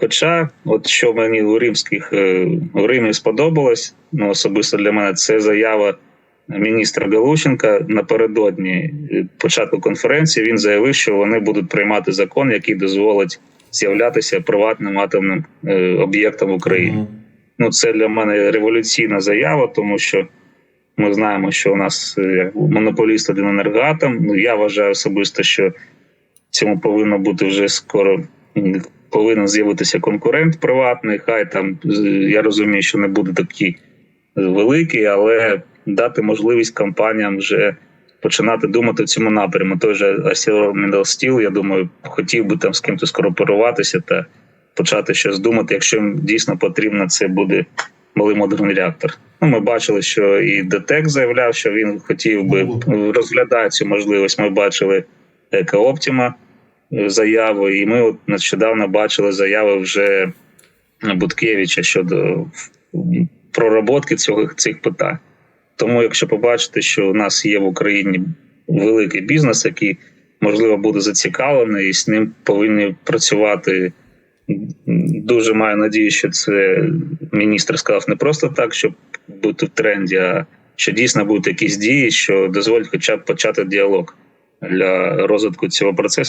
Хоча, от що мені у римських е, у Римі сподобалось, ну особисто для мене, це заява міністра Галущенка напередодні е, початку конференції. Він заявив, що вони будуть приймати закон, який дозволить з'являтися приватним атомним е, об'єктом в Україні. Ну, це для мене революційна заява, тому що ми знаємо, що у нас монополіст один енергоатом. Ну, я вважаю особисто, що цьому повинно бути вже скоро. Повинен з'явитися конкурент приватний. Хай там я розумію, що не буде такий великий, але дати можливість компаніям вже починати думати в цьому напряму. Той же ArcelorMittal Steel, я думаю, хотів би там з ким-то скооперуватися та почати щось думати. Якщо їм дійсно потрібно, це буде малий модульний реактор. Ну, ми бачили, що і ДТЕК заявляв, що він хотів би розглядати цю можливість. Ми бачили Екооптіма заяву, і ми от нещодавно бачили заяви вже Буткевича щодо м, пророботки цього цих питань. Тому, якщо побачите, що у нас є в Україні великий бізнес, який можливо буде зацікавлений, і з ним повинні працювати. Дуже маю надію, що це міністр сказав не просто так, щоб бути в тренді, а що дійсно будуть якісь дії, що дозволять хоча б почати діалог для розвитку цього процесу.